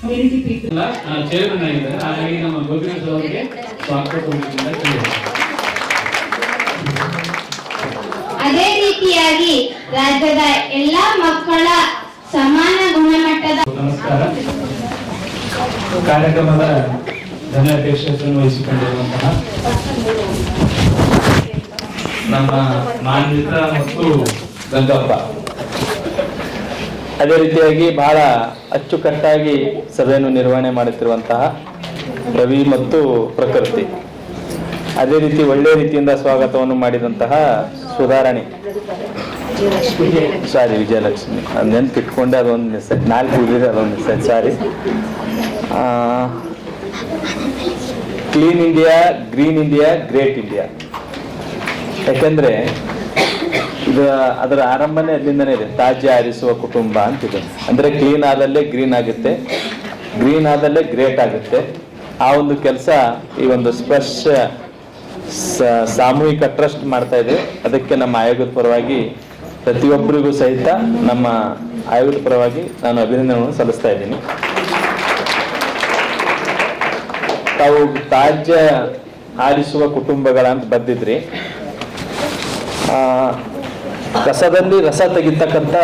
community people. Chairman ಆಗಿದ್ದಾರೆ ಹಾಗಾಗಿ ನಮ್ಮ ಗೋಪಿನಾಥ್ ಅವರಿಗೆ ಅದೇ ರೀತಿಯಾಗಿ ರಾಜ್ಯದ ಎಲ್ಲಾ ಮಕ್ಕಳ ಸಮಾನ ಗುಣಮಟ್ಟದ ನಮಸ್ಕಾರ. ಕಾರ್ಯಕ್ರಮದ ಧನ್ಯಾಧ್ಯಕ್ಷತೆಯನ್ನು ವಹಿಸಿಕೊಂಡಿರುವಂತಹ ನಮ್ಮ ಮಾನ್ವಿತ ಮತ್ತು ಗಂಗಪ್ಪ. ಅದೇ ರೀತಿಯಾಗಿ ಬಹಳ ಅಚ್ಚುಕಟ್ಟಾಗಿ ಸಭೆಯನ್ನು ನಿರ್ವಹಣೆ ಮಾಡುತ್ತಿರುವಂತಹ ರವಿ ಮತ್ತು ಪ್ರಕೃತಿ. ಅದೇ ರೀತಿ ಒಳ್ಳೆಯ ರೀತಿಯಿಂದ ಸ್ವಾಗತವನ್ನು ಮಾಡಿದಂತಹ ಸುಧಾರಣೆ. ಸಾರಿ ವಿಜಯಲಕ್ಷ್ಮಿ. ಅದು ನೆನ್ಪಿಟ್ಕೊಂಡೆ, ಅದೊಂದು ಮೆಸೇಜ್ ನಾಲ್ಕು ಇದೆ ಅದೊಂದು ಮೆಸೇಜ್ ಸಾರಿ clean India green India great India ಯಾಕಂದ್ರೆ, ಇದು ಅದರ ಆರಂಭನೇ ಅಲ್ಲಿಂದನೇ ಇದೆ. ತಾಜ್ಯ ಆರಿಸುವ ಕುಟುಂಬ ಅಂತಿದೆ. ಅಂದ್ರೆ ಕ್ಲೀನ್ ಆದಲ್ಲೇ ಗ್ರೀನ್ ಆಗುತ್ತೆ ಗ್ರೀನ್ ಆದಲ್ಲೇ ಗ್ರೇಟ್ ಆಗುತ್ತೆ. ಆ ಒಂದು ಕೆಲಸ ಈ ಒಂದು ಸ್ಪರ್ಶ ಸಾಮೂಹಿಕ ಟ್ರಸ್ಟ್ ಮಾಡ್ತಾ ಇದೆ. ಅದಕ್ಕೆ ನಮ್ಮ ಆಯೋಗದ ಪರವಾಗಿ ಪ್ರತಿಯೊಬ್ಬರಿಗೂ ಸಹಿತ ನಮ್ಮ ಆಯೋಗದ ಪರವಾಗಿ ನಾನು ಅಭಿನಂದನೆಗಳನ್ನು ಸಲ್ಲಿಸ್ತಾ ಇದ್ದೀನಿ. ತಾವು ತಾಜ್ಯ ಆರಿಸುವ ಕುಟುಂಬಗಳ ಅಂತ ಬಂದಿದ್ರಿ ಆ, ಕಸದಲ್ಲಿ ರಸ ತೆಗಿತಕ್ಕಂಥ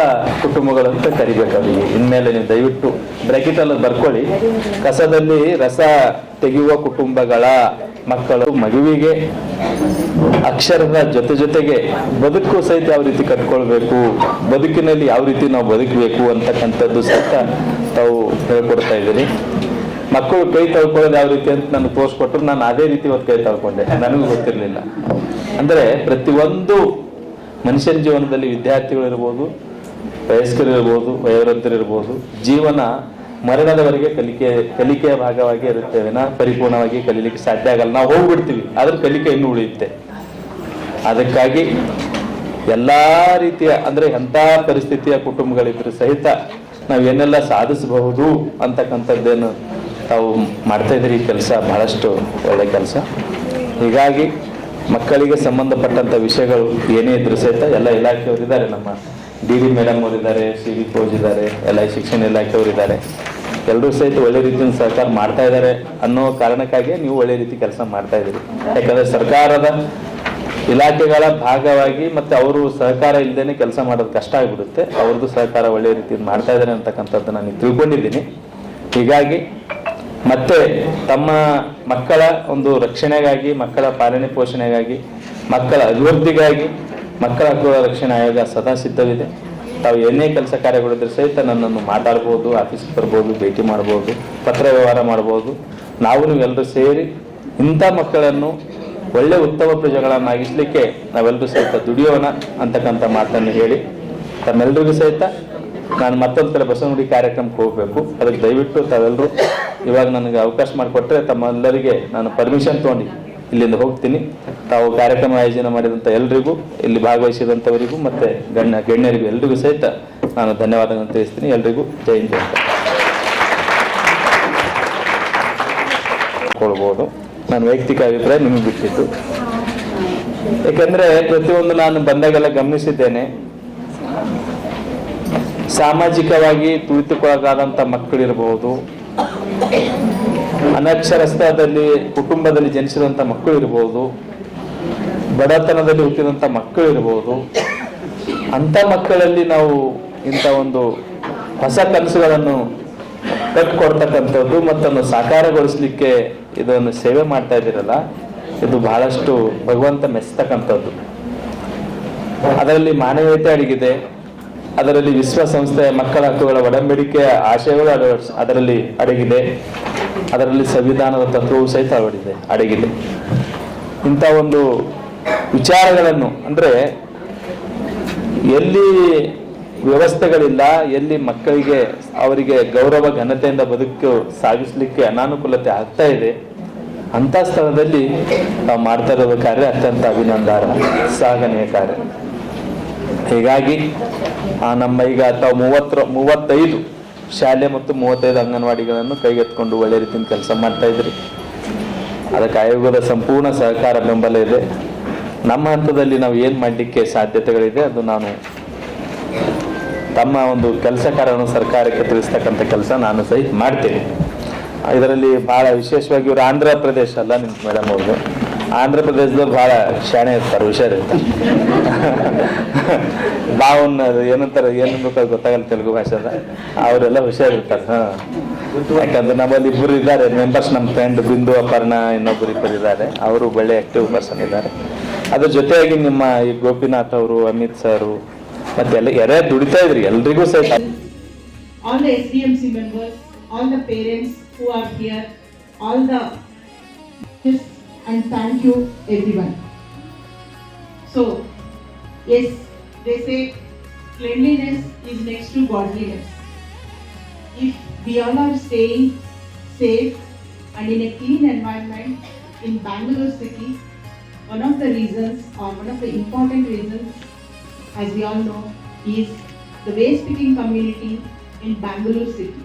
ಕುಟುಂಬಗಳಂತ ಕರಿಬೇಕು ಅವರಿಗೆ ಇನ್ಮೇಲೆ ನೀವು ದಯವಿಟ್ಟು ಬ್ರಾಕೆಟ್ ಅಲ್ಲಿ ಬರ್ಕೊಳ್ಳಿ. ಕಸದಲ್ಲಿ ರಸ ತೆಗೆಯುವ ಕುಟುಂಬಗಳ ಮಕ್ಕಳು ಮಗುವಿಗೆ ಅಕ್ಷರದ ಜೊತೆ ಜೊತೆಗೆ ಬದುಕು ಸಹಿತ ಯಾವ ರೀತಿ ಕಟ್ಕೊಳ್ಬೇಕು ಬದುಕಿನಲ್ಲಿ ಯಾವ ರೀತಿ ನಾವು ಬದುಕಬೇಕು ಅಂತಕ್ಕಂಥದ್ದು ಸಹಿತ ತಾವು ಹೇಳ್ಕೊಡ್ತಾ ಇದ್ದೀರಿ. ಮಕ್ಕಳು ಕೈ ತಳ್ಕೊಳ್ಳೋದು ಯಾವ ರೀತಿ ಅಂತ ನನಗೆ ತೋರಿಸ್ಕೊಟ್ರು ನಾನು ಅದೇ ರೀತಿ ಇವತ್ತು ಕೈ ತಳ್ಕೊಂಡೆ. ನನಗೂ ಗೊತ್ತಿರಲಿಲ್ಲ. ಅಂದ್ರೆ ಪ್ರತಿಯೊಂದು ಮನುಷ್ಯನ ಜೀವನದಲ್ಲಿ ವಿದ್ಯಾರ್ಥಿಗಳಿರ್ಬೋದು ವಯಸ್ಕರಿರ್ಬೋದು ವಯೋವೃದ್ಧರಿರ್ಬೋದು ಜೀವನ ಮರಣದವರೆಗೆ ಕಲಿಕೆ, ಕಲಿಕೆಯ ಭಾಗವಾಗಿ ಇರುತ್ತೆ. ವಿನ ಪರಿಪೂರ್ಣವಾಗಿ ಕಲಿಲಿಕ್ಕೆ ಸಾಧ್ಯ ಆಗಲ್ಲ. ನಾವು ಹೋಗ್ಬಿಡ್ತೀವಿ, ಆದ್ರೆ ಕಲಿಕೆ ಇನ್ನೂ ಉಳಿಯುತ್ತೆ. ಅದಕ್ಕಾಗಿ ಎಲ್ಲಾ ರೀತಿಯ, ಅಂದ್ರೆ ಎಂಥ ಪರಿಸ್ಥಿತಿಯ ಕುಟುಂಬಗಳಿದ್ರು ಸಹಿತ ನಾವು ಏನೆಲ್ಲ ಸಾಧಿಸಬಹುದು ಅಂತಕ್ಕಂಥದ್ದೇನು ತಾವು ಮಾಡ್ತಾ ಇದ್ರಿ ಈ ಕೆಲಸ, ಬಹಳಷ್ಟು ಒಳ್ಳೆ ಕೆಲಸ. ಹೀಗಾಗಿ ಮಕ್ಕಳಿಗೆ ಸಂಬಂಧಪಟ್ಟಂತ ವಿಷಯಗಳು ಏನೇ ಇದ್ರು ಸಹಿತ ಎಲ್ಲ ಇಲಾಖೆಯವರು ಇದ್ದಾರೆ. ನಮ್ಮ ಡಿ ಡಿ ಮೇಡಮ್ ಅವರಿದ್ದಾರೆ ಸಿ ವಿ ಕೋಚ್ ಇದ್ದಾರೆ, ಎಲ್ಲ ಶಿಕ್ಷಣ ಇಲಾಖೆಯವರು ಇದ್ದಾರೆ. ಎಲ್ಲರೂ ಸಹಿತ ಒಳ್ಳೆ ರೀತಿಯಿಂದ ಸರ್ಕಾರ ಮಾಡ್ತಾ ಇದ್ದಾರೆ ಅನ್ನೋ ಕಾರಣಕ್ಕಾಗಿ ನೀವು ಒಳ್ಳೆ ರೀತಿ ಕೆಲಸ ಮಾಡ್ತಾ ಇದ್ದೀರಿ. ಯಾಕಂದ್ರೆ ಸರ್ಕಾರದ ಇಲಾಖೆಗಳ ಭಾಗವಾಗಿ ಮತ್ತೆ ಅವರು ಸಹಕಾರ ಇಲ್ಲದೇನೆ ಕೆಲಸ ಮಾಡೋದು ಕಷ್ಟ ಆಗಿಬಿಡುತ್ತೆ. ಅವ್ರದ್ದು ಸಹಕಾರ ಒಳ್ಳೆ ರೀತಿಯಿಂದ ಮಾಡ್ತಾ ಇದ್ದಾರೆ ಅಂತಕ್ಕಂಥದ್ದು ನಾನು ತಿಳ್ಕೊಂಡಿದ್ದೀನಿ. ಹೀಗಾಗಿ ಮತ್ತೆ ತಮ್ಮ ಮಕ್ಕಳ ಒಂದು ರಕ್ಷಣೆಗಾಗಿ, ಮಕ್ಕಳ ಪಾಲನೆ ಪೋಷಣೆಗಾಗಿ, ಮಕ್ಕಳ ಅಭಿವೃದ್ಧಿಗಾಗಿ, ಮಕ್ಕಳ ಹಕ್ಕುಗಳ ರಕ್ಷಣಾ ಆಯೋಗ ಸದಾ ಸಿದ್ಧವಿದೆ. ತಾವು ಏನೇ ಕೆಲಸ ಕಾರ್ಯಗಳಿದ್ರೆ ಸಹಿತ ನನ್ನನ್ನು ಮಾತಾಡ್ಬೋದು, ಆಫೀಸ್ಗೆ ಬರ್ಬೋದು, ಭೇಟಿ ಮಾಡ್ಬೋದು, ಪತ್ರ ವ್ಯವಹಾರ ಮಾಡ್ಬೋದು. ನಾವು ನೀವೆಲ್ಲರೂ ಸೇರಿ ಇಂಥ ಮಕ್ಕಳನ್ನು ಒಳ್ಳೆ ಉತ್ತಮ ಪ್ರಜೆಗಳನ್ನಾಗಿಸ್ಲಿಕ್ಕೆ ನಾವೆಲ್ಲರೂ ಸಹಿತ ದುಡಿಯೋಣ ಅಂತಕ್ಕಂಥ ಮಾತನ್ನು ಹೇಳಿ ತಮ್ಮೆಲ್ಲರಿಗೂ ಸಹಿತ ನಾನು ಮತ್ತೊಂದು ಕಡೆ ಬಸವನಗುಡಿ ಕಾರ್ಯಕ್ರಮಕ್ಕೆ ಹೋಗಬೇಕು. ಅದಕ್ಕೆ ದಯವಿಟ್ಟು ತಾವೆಲ್ಲರೂ ಇವಾಗ ನನಗೆ ಅವಕಾಶ ಮಾಡಿಕೊಟ್ರೆ ತಮ್ಮೆಲ್ಲರಿಗೆ ನಾನು ಪರ್ಮಿಷನ್ ತೊಗೊಂಡು ಇಲ್ಲಿಂದ ಹೋಗ್ತೀನಿ. ತಾವು ಕಾರ್ಯಕ್ರಮ ಆಯೋಜನೆ ಮಾಡಿದಂಥ ಎಲ್ರಿಗೂ, ಇಲ್ಲಿ ಭಾಗವಹಿಸಿದಂಥವರಿಗೂ ಮತ್ತೆ ಗಣ್ಯ, ಗಣ್ಯರಿಗೂ ಎಲ್ರಿಗೂ ಸಹಿತ ನಾನು ಧನ್ಯವಾದಗಳನ್ನು ತಿಳಿಸ್ತೀನಿ. ಎಲ್ರಿಗೂ ಜೈ ಹಿಂದ್ ಕೊಡ್ಬೋದು. ನಾನು ವೈಯಕ್ತಿಕ ಅಭಿಪ್ರಾಯ ನಿಮಗೆ ಬಿಟ್ಟಿತ್ತು ಯಾಕಂದರೆ ಪ್ರತಿಯೊಂದು ನಾನು ಬಂದಾಗೆಲ್ಲ ಗಮನಿಸಿದ್ದೇನೆ, ಸಾಮಾಜಿಕವಾಗಿ ತುಳಿತುಕೊಳಗಾದಂಥ ಮಕ್ಕಳಿರಬಹುದು ಅನಕ್ಷರಸ್ಥದಲ್ಲಿ ಕುಟುಂಬದಲ್ಲಿ ಜನಿಸಿದಂಥ ಮಕ್ಕಳು ಇರ್ಬೋದು, ಬಡತನದಲ್ಲಿ ಹುಟ್ಟಿದಂಥ ಮಕ್ಕಳು ಇರ್ಬೋದು, ಅಂಥ ಮಕ್ಕಳಲ್ಲಿ ನಾವು ಇಂಥ ಒಂದು ಹೊಸ ಕನಸುಗಳನ್ನು ಕಟ್ಕೊಡ್ತಕ್ಕಂಥದ್ದು ಮತ್ತನ್ನು ಸಾಕಾರಗೊಳಿಸ್ಲಿಕ್ಕೆ ಇದನ್ನು ಸೇವೆ ಮಾಡ್ತಾ ಇದ್ದೀರಲ್ಲ, ಇದು ಬಹಳಷ್ಟು ಭಗವಂತ ಮೆಚ್ಚತಕ್ಕಂಥದ್ದು ಅದರಲ್ಲಿ ಮಾನವೀಯತೆ ಅಡಗಿದೆ. ಅದರಲ್ಲಿ ವಿಶ್ವಸಂಸ್ಥೆಯ ಮಕ್ಕಳ ಹಕ್ಕುಗಳ ಒಡಂಬಡಿಕೆಯ ಆಶಯಗಳು ಅದರಲ್ಲಿ ಅಡಗಿದೆ. ಅದರಲ್ಲಿ ಸಂವಿಧಾನದ ತತ್ವವು ಸಹಿತ ಅಡಗಿದೆ ಅಡಗಿದೆ. ಇಂಥ ಒಂದು ವಿಚಾರಗಳನ್ನು, ಅಂದ್ರೆ ಎಲ್ಲಿ ವ್ಯವಸ್ಥೆಗಳಿಲ್ಲ, ಎಲ್ಲಿ ಮಕ್ಕಳಿಗೆ ಅವರಿಗೆ ಗೌರವ, ಘನತೆಯಿಂದ ಬದುಕು ಸಾಗಿಸ್ಲಿಕ್ಕೆ ಅನಾನುಕೂಲತೆ ಆಗ್ತಾ ಇದೆ, ಅಂಥ ಸ್ಥಳದಲ್ಲಿ ನಾವು ಮಾಡ್ತಾ ಇರೋದು ಕಾರ್ಯ ಅತ್ಯಂತ ಅಭಿನಂದನ ಶ್ಲಾಘನೀಯ ಕಾರ್ಯ. ಹೀಗಾಗಿ, ಆ ನಮ್ಮ ಈಗ ತಾವು ಮೂವತ್ತರ, ಮೂವತ್ತೈದು ಶಾಲೆ ಮತ್ತು ಮೂವತ್ತೈದು ಅಂಗನವಾಡಿಗಳನ್ನು ಕೈಗೆತ್ಕೊಂಡು ಒಳ್ಳೆ ರೀತಿಯಿಂದ ಕೆಲಸ ಮಾಡ್ತಾ ಇದ್ರಿ. ಅದಕ್ಕೆ ಆಯೋಗದ ಸಂಪೂರ್ಣ ಸಹಕಾರ ಬೆಂಬಲ ಇದೆ. ನಮ್ಮ ಹಂತದಲ್ಲಿ ನಾವು ಏನು ಮಾಡಲಿಕ್ಕೆ ಸಾಧ್ಯತೆಗಳಿದೆ ಅದು ನಾನು ತಮ್ಮ ಒಂದು ಕೆಲಸ ಸರ್ಕಾರಕ್ಕೆ ತಿಳಿಸ್ತಕ್ಕಂಥ ಕೆಲಸ ನಾನು ಸಹಿ ಮಾಡ್ತೇನೆ. ಇದರಲ್ಲಿ ಬಹಳ ವಿಶೇಷವಾಗಿ ಇವರು ಆಂಧ್ರ ಪ್ರದೇಶ ಅಲ್ಲ ನಿಮ್ಮ ಮೇಡಮ್ ಅವ್ರದ್ದು ಆಂಧ್ರ ಪ್ರದೇಶದವ್ರು ಬಹಳ ಶಾಣೆ ಇರ್ತಾರೆ ಹುಷಾರಿರ್ತಾರೆ ನಾವು ಏನಂತಾರೆ ಏನು ಬೇಕಾದ್ರೆ ಗೊತ್ತಾಗಲ್ಲ ತೆಲುಗು ಭಾಷೆದ. ಅವರೆಲ್ಲ ಹುಷಾರಿರ್ತಾರೆ ಹಾಂ. ಯಾಕಂದ್ರೆ ನಮ್ಮಲ್ಲಿ ಇಬ್ಬರು ಇದ್ದಾರೆ ಮೆಂಬರ್ಸ್ ನಮ್ಮ ಫ್ರೆಂಡ್ ಬಿಂದು ಅಪರ್ಣ ಇನ್ನೊಬ್ಬರು ಇಬ್ಬರು ಇದ್ದಾರೆ. ಅವರು ಒಳ್ಳೆ ಆಕ್ಟಿವ್ ಪರ್ಸನ್ ಇದ್ದಾರೆ. ಅದ್ರ ಜೊತೆಯಾಗಿ ನಿಮ್ಮ ಈ ಗೋಪಿನಾಥ್ ಅವರು ಅಮಿತ್ ಸರ್ ಮತ್ತೆ ಎಲ್ಲ ಎರೇ ದುಡಿತಾ ಇದ್ರಿ ಎಲ್ರಿಗೂ ಸಹಿತ. All the SDMC members, all the who are here, all the and thank you everyone. So, yes, they say cleanliness is next to godliness. If we all are staying safe and in a clean environment in Bangalore city, one of the reasons or one of the important reasons, as we all know, is the waste picking community in Bangalore city.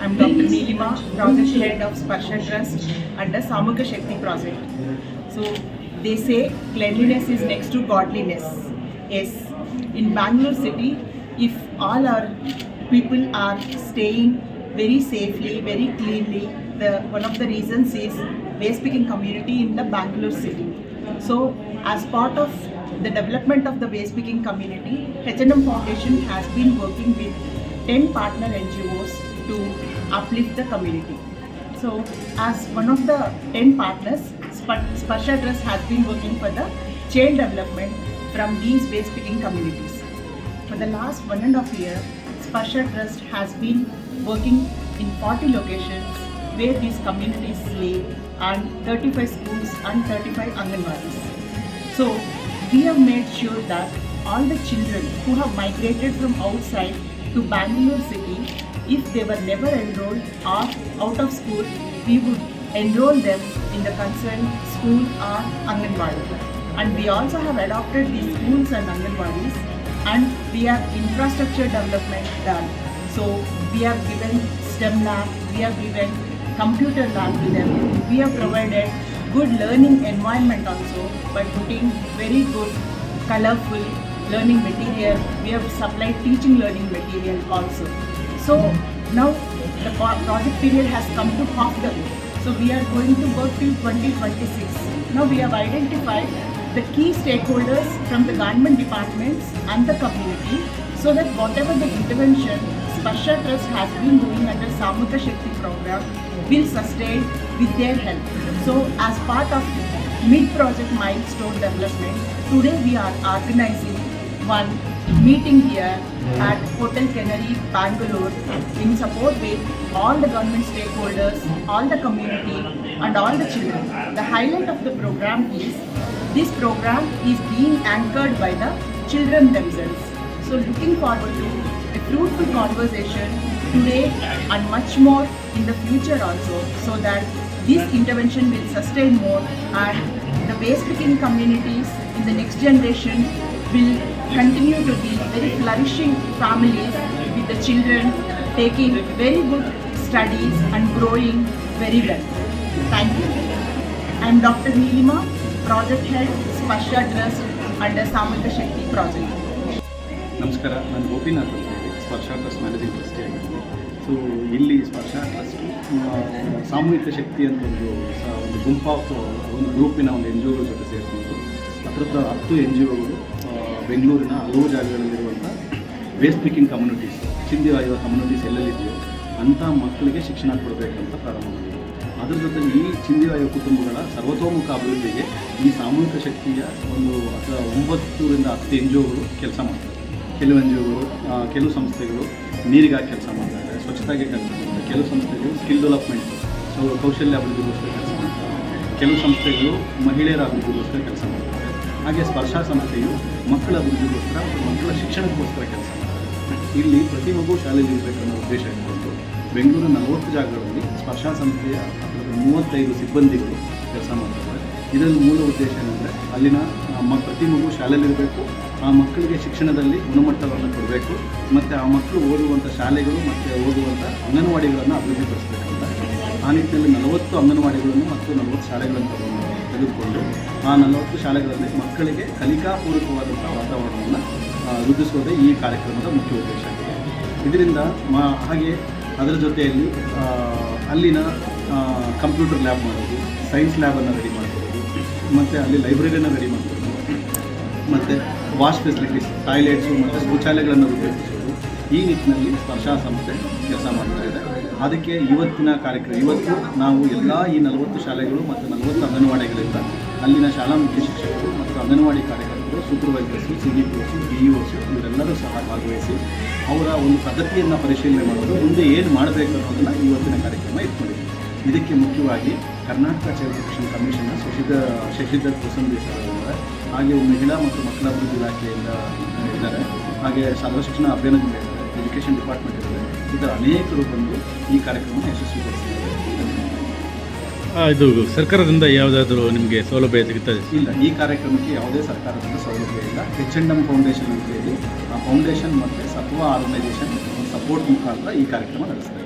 I'm Dr. Neelima, Project Head of Sparsha Trust under Samuka Shakti Project. So they say cleanliness is next to godliness. Yes, in Bangalore city, if all our people are staying very safely, very cleanly, the one of the reasons is waste picking community in the Bangalore city. So as part of the development of the waste picking community, H&M Foundation has been working with 10 partner NGOs uplift the community. So, as one of the 10 partners, Sp- Sparsha Trust has been working for the child development from these waste picking communities. For the last one and a half year, Sparsha Trust has been working in 40 locations where these communities live and 35 schools and 35 Anganwadis. So we have made sure that all the children who have migrated from outside to Bangalore city, if they were never enrolled or out of school, we would enroll them in the concerned school or Anganwadi. And we also have adopted these schools and Anganwadis and we have infrastructure development done. So we have given STEM lab, we have given computer lab to them. We have provided good learning environment also by putting very good colorful learning material. We have supplied teaching learning material also. So now the project period has come to half the way. So we are going to work till 2026. Now we have identified the key stakeholders from the government departments and the community so that whatever the intervention Sparsha Trust has been doing under Samuka Shakti program will sustain with their help. So as part of mid-project milestone development, today we are organizing one meeting here at Hotel Canary, Bangalore in support with all the government stakeholders, all the community and all the children. The highlight of the program is this program is being anchored by the children themselves. So looking forward to a fruitful conversation today and much more in the future also so that this intervention will sustain more and the waste picking communities in the next generation will continue to be very flourishing families with the children taking very good studies and growing very well. Thank you. I am Dr. Neelima, Project Head, Spasha Trust under Samantha Shakti Project. ನಮಸ್ಕಾರ ನಾನು ಗೋಪಿನಾಥ್ ಅಂತ ಹೇಳಿ Sparsha trust managing trustee ಆಗಿದ್ದೀನಿ so ಇಲ್ಲಿ Sparsha trust ಸಾಮೂಹಿಕ ಶಕ್ತಿ ಅಂತ ಒಂದು ಒಂದು ಗುಂಪು ಒಂದು ಗ್ರೂಪಿನ ಒಂದು ಎನ್ ಜಿ ಒಗಳ ಜೊತೆ ಸೇರಿಕೊಂಡು ಹತ್ರ ಹತ್ತು ಎನ್ ಜಿ ಒಗಳು ಬೆಂಗಳೂರಿನ ಹಲವು ಜಾಗಗಳಲ್ಲಿರುವಂಥ ವೇಸ್ಟ್ ಪಿಕಿಂಗ್ ಕಮ್ಯುನಿಟೀಸ್ ಚಿಂದಿ ಆಯುವ ಕಮ್ಯುನಿಟೀಸ್ ಎಲ್ಲೆಲ್ಲಿದೆಯೋ ಅಂಥ ಮಕ್ಕಳಿಗೆ ಶಿಕ್ಷಣ ಕೊಡಬೇಕಂತ ಪ್ರಾರಂಭ ಮಾಡಿದೆ ಅದರ ಜೊತೆಗೆ ಈ ಚಿಂದಿವಾಯು ಕುಟುಂಬಗಳ ಸರ್ವತೋಮುಖ ಅಭಿವೃದ್ಧಿಗೆ ಈ ಸಾಮೂಹಿಕ ಶಕ್ತಿಯ ಒಂದು ಅಥವಾ ಒಂಬತ್ತರಿಂದ ಹತ್ತು ಎನ್ ಜಿ ಒಗಳು ಕೆಲಸ ಮಾಡ್ತಾರೆ. ಕೆಲವು ಎನ್ ಜಿ ಒಗಳು ಕೆಲವು ಸಂಸ್ಥೆಗಳು ನೀರಿಗಾಗಿ ಕೆಲಸ ಮಾಡ್ತಾರೆ, ಸ್ವಚ್ಛತೆಗೆ ಕೆಲಸ ಮಾಡ್ತಾರೆ, ಕೆಲವು ಸಂಸ್ಥೆಗಳು ಸ್ಕಿಲ್ ಡೆವಲಪ್ಮೆಂಟ್ ಕೌಶಲ್ಯ ಅಭಿವೃದ್ಧಿಗೋಸ್ಕರ ಕೆಲಸ ಮಾಡ್ತಾರೆ, ಕೆಲವು ಸಂಸ್ಥೆಗಳು ಮಹಿಳೆಯರ ಅಭಿವೃದ್ಧಿಗೋಸ್ಕರ ಕೆಲಸ ಮಾಡ್ತಾರೆ. ಹಾಗೆ ಸ್ಪರ್ಶ ಸಂಸ್ಥೆಯು ಮಕ್ಕಳ ಅಭಿವೃದ್ಧಿಗೋಸ್ಕರ ಮತ್ತು ಮಕ್ಕಳ ಶಿಕ್ಷಣಕ್ಕೋಸ್ಕರ ಕೆಲಸ. ಇಲ್ಲಿ ಪ್ರತಿ ಮಗು ಶಾಲೆಯಲ್ಲಿ ಇರಬೇಕನ್ನೋ ಉದ್ದೇಶ ಇಟ್ಕೊಂಡು ಬೆಂಗಳೂರಿನ ನಲವತ್ತು ಜಾಗಗಳಲ್ಲಿ ಸ್ಪರ್ಶ ಸಂಸ್ಥೆಯ ಅದರ ಮೂವತ್ತೈದು ಸಿಬ್ಬಂದಿಗಳು ಕೆಲಸ ಮಾಡ್ತಾರೆ ಇದರಲ್ಲಿ ಮೂಲ ಉದ್ದೇಶ ಏನಂದರೆ ಅಲ್ಲಿನ ಪ್ರತಿ ಮಗು ಶಾಲೆಯಲ್ಲಿರಬೇಕು, ಆ ಮಕ್ಕಳಿಗೆ ಶಿಕ್ಷಣದಲ್ಲಿ ಗುಣಮಟ್ಟವನ್ನು ಕೊಡಬೇಕು, ಮತ್ತು ಆ ಮಕ್ಕಳು ಓದುವಂಥ ಶಾಲೆಗಳು ಮತ್ತು ಓದುವಂಥ ಅಂಗನವಾಡಿಗಳನ್ನು ಅಭಿವೃದ್ಧಿಪಡಿಸಬೇಕಂತ ಆ ನಿಟ್ಟಿನಲ್ಲಿ ನಲವತ್ತು ಅಂಗನವಾಡಿಗಳನ್ನು ಮತ್ತು ನಲವತ್ತು ಶಾಲೆಗಳನ್ನು ತೆಗೆದುಕೊಂಡು ಆ ನಲವತ್ತು ಶಾಲೆಗಳಲ್ಲಿ ಮಕ್ಕಳಿಗೆ ಕಲಿಕಾಪೂರ್ವಕವಾದಂಥ ವಾತಾವರಣವನ್ನು ವೃದ್ಧಿಸುವುದೇ ಈ ಕಾರ್ಯಕ್ರಮದ ಮುಖ್ಯ ಉದ್ದೇಶ ಆಗಿದೆ. ಇದರಿಂದ ಮಾ, ಹಾಗೆ ಅದರ ಜೊತೆಯಲ್ಲಿ ಅಲ್ಲಿನ ಕಂಪ್ಯೂಟರ್ ಲ್ಯಾಬ್ ಮಾಡೋದು ಸೈನ್ಸ್ ಲ್ಯಾಬನ್ನು ರೆಡಿ ಮಾಡ್ಬೋದು, ಮತ್ತು ಅಲ್ಲಿ ಲೈಬ್ರರಿಯನ್ನು ರೆಡಿ ಮಾಡ್ಬೋದು, ಮತ್ತು ವಾಶ್ ಫೆಸಿಲಿಟೀಸ್ ಟಾಯ್ಲೆಟ್ಸು ಮತ್ತು ಶೌಚಾಲಯಗಳನ್ನು ಉಪಯೋಗಿಸೋದು ಈ ನಿಟ್ಟಿನಲ್ಲಿ ಸ್ಪರ್ಶಾ ಸಂಸ್ಥೆ ಕೆಲಸ ಮಾಡ್ತಾ ಇದೆ. ಅದಕ್ಕೆ ಇವತ್ತಿನ ಕಾರ್ಯಕ್ರಮ, ಇವತ್ತು ನಾವು ಎಲ್ಲ ಈ ನಲವತ್ತು ಶಾಲೆಗಳು ಮತ್ತು ನಲವತ್ತು ಅಂಗನವಾಡಿಗಳಿಂದ ಅಲ್ಲಿನ ಶಾಲಾ ಮುಖ್ಯ ಶಿಕ್ಷಕರು ಮತ್ತು ಅಂಗನವಾಡಿ ಕಾರ್ಯಕರ್ತರು supervisors C D P Os E Os ಇವರೆಲ್ಲರೂ ಸಹ ಭಾಗವಹಿಸಿ ಅವರ ಒಂದು ಪದ್ಧತಿಯನ್ನು ಪರಿಶೀಲನೆ ಮಾಡೋದು, ಮುಂದೆ ಏನು ಮಾಡಬೇಕು ಅನ್ನೋದನ್ನು ಇವತ್ತಿನ ಕಾರ್ಯಕ್ರಮ ಇಟ್ಕೊಂಡಿದೆ ಇದಕ್ಕೆ ಮುಖ್ಯವಾಗಿ ಕರ್ನಾಟಕ ಚೈಲ್ಡ್ ಪ್ರೊಟೆಕ್ಷನ್ ಕಮಿಷನ್ನ ಶಶಿಧರ್ ಶಶಿಧರ್ ಪ್ರಸಂದಿ ಸರ್ ಇದ್ದಾರೆ. ಹಾಗೆ ಮಹಿಳಾ ಮತ್ತು ಮಕ್ಕಳ ಅಭಿವೃದ್ಧಿ ಇಲಾಖೆಯಿಂದ ಇದ್ದಾರೆ. ಹಾಗೆ ಸರ್ವಶಿಕ್ಷಣ ಶಿಕ್ಷಣ ಅಭಿಯಾನದಿಂದ ಇದ್ದಾರೆ. ಎಜುಕೇಷನ್ ಡಿಪಾರ್ಟ್ಮೆಂಟ್ ಇದ್ದಾರೆ. ಥರ ಅನೇಕರು ಬಂದು ಈ ಕಾರ್ಯಕ್ರಮ ಯಶಸ್ವಿಗೊಳಿಸಿದ್ದಾರೆ. ಇದು ಸರ್ಕಾರದಿಂದ ಯಾವುದಾದ್ರೂ ನಿಮಗೆ ಸೌಲಭ್ಯ ಸಿಗುತ್ತದೆ ಇಲ್ಲ ಈ ಕಾರ್ಯಕ್ರಮಕ್ಕೆ ಯಾವುದೇ ಸರ್ಕಾರದಿಂದ ಸೌಲಭ್ಯ ಇಲ್ಲ. ಎಚ್ ಎನ್ ಎಂ ಫೌಂಡೇಶನ್ ಅಂತ ಹೇಳಿ ಆ ಫೌಂಡೇಶನ್ ಮತ್ತು ಸತ್ವ ಆರ್ಗನೈಸೇಷನ್ ಸಪೋರ್ಟ್ ಮುಖಾಂತರ ಈ ಕಾರ್ಯಕ್ರಮ ನಡೆಸ್ತಾ ಇದೆ